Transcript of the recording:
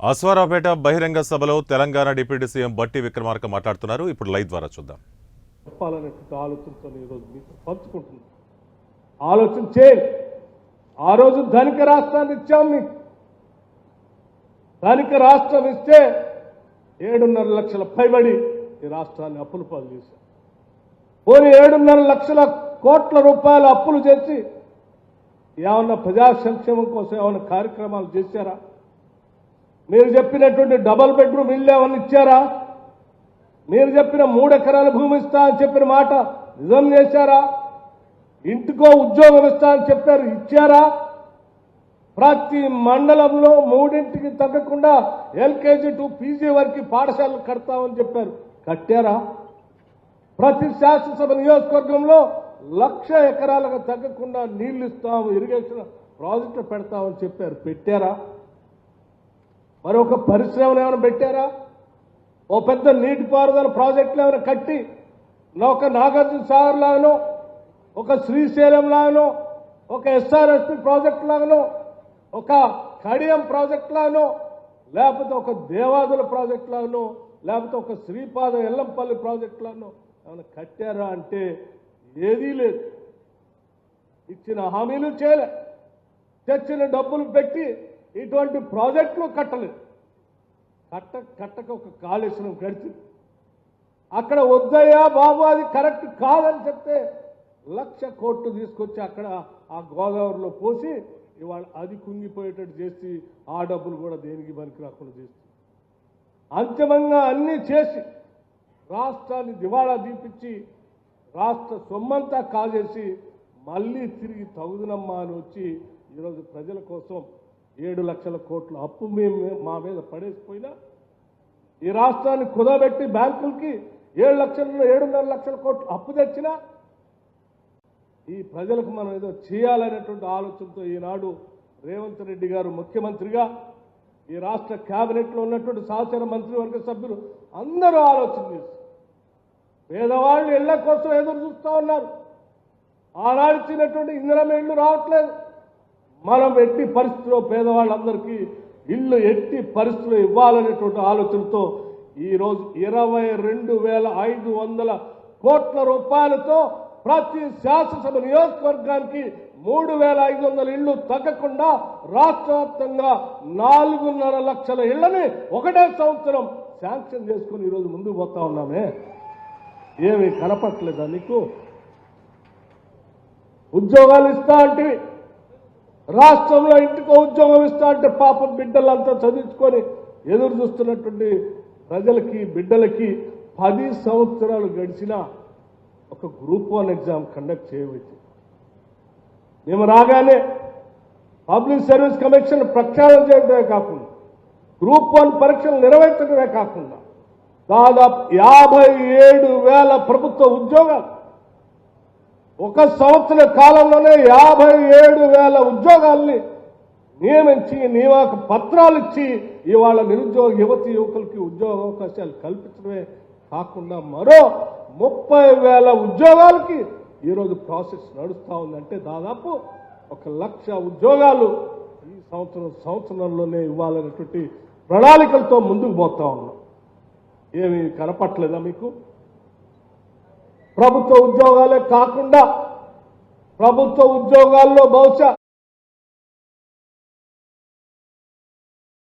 అశ్వారావుపేట బహిరంగ సభలో Telangana deputy CM బట్టి విక్రమార్క మాట్లాడుతున్నారు. ఇప్పుడు లైవ్ ద్వారా చూద్దాం. చెప్పాలనేటువంటి ఆలోచనతో ఈరోజు మీతో పంచుకుంటున్నాను. ఆలోచన చేయండి ఆ రోజు ధనిక రాష్ట్రాన్ని ఇచ్చాం మీకు ధనిక రాష్ట్రం ఇస్తే ఏడున్నర లక్షల పైబడి ఈ రాష్ట్రాన్ని అప్పులు పాలు చేశాం. పోనీ ఏడున్నర లక్షల కోట్ల రూపాయల అప్పులు చేసి ఏమన్నా ప్రజా సంక్షేమం కోసం ఏమైనా కార్యక్రమాలు చేశారా? మీరు చెప్పినటువంటి డబల్ బెడ్రూమ్ ఇల్లు ఏమన్నా ఇచ్చారా? మీరు చెప్పిన మూడు ఎకరాల భూమి ఇస్తా అని చెప్పిన మాట నిజం చేశారా? ఇంటికో ఉద్యోగం ఇస్తా అని చెప్పారు ఇచ్చారా? ప్రతి మండలంలో మూడింటికి తగ్గకుండా ఎల్కేజీ టు పీజీ వరకు పాఠశాలలు కడతామని చెప్పారు. కట్టారా? ప్రతి శాసనసభ నియోజకవర్గంలో లక్ష ఎకరాలకు తగ్గకుండా నీళ్ళు ఇస్తాము ఇరిగేషన్ ప్రాజెక్టు పెడతామని చెప్పారు. పెట్టారా? మరి ఒక పరిశ్రమను ఏమైనా పెట్టారా? ఓ పెద్ద నీటిపారుదల ప్రాజెక్టులు ఏమైనా కట్టి ఒక నాగార్జున సాగర్ లాగానో ఒక శ్రీశైలం లాగానో ఒక ఎస్ఆర్ఎస్పి ప్రాజెక్ట్ లాగానో ఒక కడియం ప్రాజెక్ట్ లాగానో లేకపోతే ఒక దేవాదుల ప్రాజెక్ట్ లాగానో లేకపోతే ఒక శ్రీపాద ఎల్లంపల్లి ప్రాజెక్ట్ లాగానో ఏమైనా కట్టారా అంటే ఏదీ లేదు. ఇచ్చిన హామీలు చేయలే. తెచ్చిన డబ్బులు పెట్టి ఇటువంటి ప్రాజెక్టులు కట్టలేదు. కట్ట కట్టక ఒక కాళేశ్వరం గడిచి అక్కడ వద్దయ్యా బాబు అది కరెక్ట్ కాదని చెప్తే లక్ష కోట్లు తీసుకొచ్చి అక్కడ ఆ గోదావరిలో పోసి ఇవాళ అది కుంగిపోయేటట్టు చేసి ఆ డబ్బులు కూడా దేనికి పనికి రాకుండా చేసి. అంతిమంగా అన్నీ చేసి రాష్ట్రాన్ని దివాళా దీపించి రాష్ట్ర సొమ్మంతా కాజేసి మళ్ళీ తిరిగి తగుదనమ్మా అని వచ్చి ఈరోజు ప్రజల కోసం ఏడు లక్షల కోట్ల అప్పు మేము మా మీద పడేసిపోయినా ఈ రాష్ట్రాన్ని కుదబెట్టి బ్యాంకులకి ఏడు లక్షల ఏడున్నర లక్షల కోట్లు అప్పు తెచ్చినా ఈ ప్రజలకు మనం ఏదో చేయాలనేటువంటి ఆలోచనతో ఈనాడు రేవంత్ రెడ్డి గారు ముఖ్యమంత్రిగా ఈ రాష్ట్ర కేబినెట్లో ఉన్నటువంటి సహచర మంత్రివర్గ సభ్యులు అందరూ ఆలోచన చేసి పేదవాళ్ళు ఇళ్ళ కోసం ఎదురు చూస్తూ ఉన్నారు. ఆనాడిచ్చినటువంటి ఇంధనం ఇళ్ళు రావట్లేదు. మనం ఎట్టి పరిస్థితిలో పేదవాళ్ళందరికీ ఇల్లు ఎట్టి పరిస్థితులు ఇవ్వాలనేటువంటి ఆలోచనతో ఈరోజు ఇరవై రెండు వేల ఐదు వందల కోట్ల రూపాయలతో ప్రతి శాసనసభ నియోజకవర్గానికి మూడు వేల ఐదు వందల ఇళ్ళు తగ్గకుండా రాష్ట్ర వ్యాప్తంగా నాలుగున్నర లక్షల ఇళ్ళని ఒకటే సంవత్సరం శాంక్షన్ చేసుకుని ఈరోజు ముందుకు పోతా ఉన్నామే. ఏమి కనపట్లేదా నీకు? ఉద్యోగాలు ఇస్తా అంటే రాష్ట్రంలో ఇంటికో ఉద్యోగం ఇస్తా అంటే పాపం బిడ్డలంతా చదివించుకొని ఎదురు చూస్తున్నటువంటి ప్రజలకి బిడ్డలకి పది సంవత్సరాలు గడిచిన ఒక గ్రూప్ వన్ ఎగ్జామ్ కండక్ట్ చేయవచ్చు మేము రాగానే పబ్లిక్ సర్వీస్ కమిషన్ ప్రక్షాళన చేయడమే కాకుండా గ్రూప్ వన్ పరీక్షలు నిర్వహించడమే కాకుండా దాదాపు యాభై ఏడు వేల ప్రభుత్వ ఉద్యోగాలు ఒక సంవత్సర కాలంలోనే యాభై ఏడు వేల ఉద్యోగాల్ని నియమించి నియామక పత్రాలు ఇచ్చి ఇవాళ నిరుద్యోగ యువతి యువకులకి ఉద్యోగ అవకాశాలు కల్పించడమే కాకుండా మరో ముప్పై వేల ఉద్యోగాలకి ఈరోజు ప్రాసెస్ నడుస్తూ ఉందంటే దాదాపు ఒక లక్ష ఉద్యోగాలు ఈ సంవత్సరం సంవత్సరంలోనే ఇవ్వాలనేటువంటి ప్రణాళికలతో ముందుకు పోతా ఉన్నాం. ఏమి కనపట్లేదా మీకు? ప్రభుత్వ ఉద్యోగాలే కాకుండా ప్రభుత్వ ఉద్యోగాల్లో బహుశా